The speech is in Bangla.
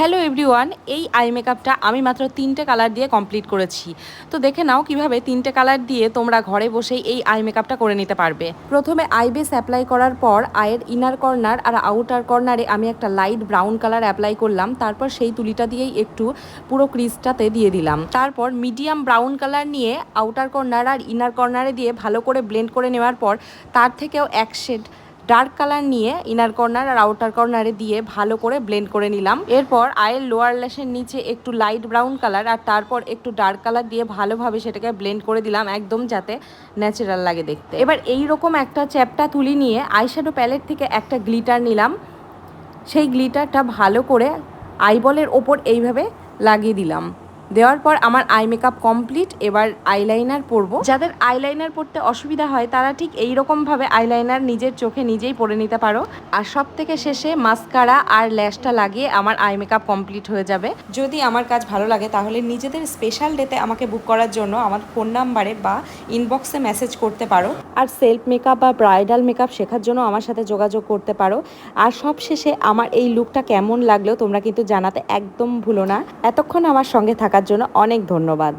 হ্যালো এভরিওয়ান এই আই মেকআপটা আমি মাত্র তিনটে কালার দিয়ে কমপ্লিট করেছি। তো দেখে নাও কীভাবে তিনটে কালার দিয়ে তোমরা ঘরে বসেই এই আই মেকআপটা করে নিতে পারবে। প্রথমে আই বেস অ্যাপ্লাই করার পর আয়ের ইনার কর্নার আর আউটার কর্নারে আমি একটা লাইট ব্রাউন কালার অ্যাপ্লাই করলাম, তারপর সেই তুলিটা দিয়েই একটু পুরো ক্রিজটাতে দিয়ে দিলাম। তারপর মিডিয়াম ব্রাউন কালার নিয়ে আউটার কর্নার আর ইনার কর্নারে দিয়ে ভালো করে ব্লেন্ড করে নেওয়ার পর তার থেকেও এক শেড ডার্ক কালার নিয়ে ইনার কর্নার আর আউটার কর্নারে দিয়ে ভালো করে ব্লেন্ড করে নিলাম। এরপর আয়ের লোয়ার ল্যাশের নিচে একটু লাইট ব্রাউন কালার আর তারপর একটু ডার্ক কালার দিয়ে ভালোভাবে সেটাকে ব্লেন্ড করে দিলাম একদম যাতে ন্যাচারাল লাগে দেখতে। এবার এই রকম একটা চ্যাপটা তুলি নিয়ে আইশ্যাডো প্যালেট থেকে একটা গ্লিটার নিলাম। সেই গ্লিটারটা ভালো করে আইবলের ওপর এইভাবে লাগিয়ে দিলাম। দেওয়ার পর আমার আই মেকআপ কমপ্লিট, এবার আইলাইনার পরবো। যাদের আইলাইনার পরতে অসুবিধা হয়, তারা ঠিক এই রকম ভাবে আইলাইনার নিজের চোখে নিজেই পরে নিতে পারো। আর সব থেকে শেষে মাস্কারা আর ল্যাশটা লাগিয়ে আমার আই মেকআপ কমপ্লিট হয়ে যাবে। যদি আমার কাজ ভালো লাগে, তাহলে নিজেদের স্পেশাল ডেতে আমাকে বুক করার জন্য আমার ফোন নাম্বারে বা ইনবক্সে মেসেজ করতে পারো। আর সেলফ মেকআপ বা ব্রাইডাল মেকআপ শেখার জন্য আমার সাথে যোগাযোগ করতে পারো। আর সব শেষে আমার এই লুকটা কেমন লাগলেও তোমরা কিন্তু জানাতে একদম ভুলো না। এতক্ষণ আমার সঙ্গে থাকার জন্য অনেক ধন্যবাদ।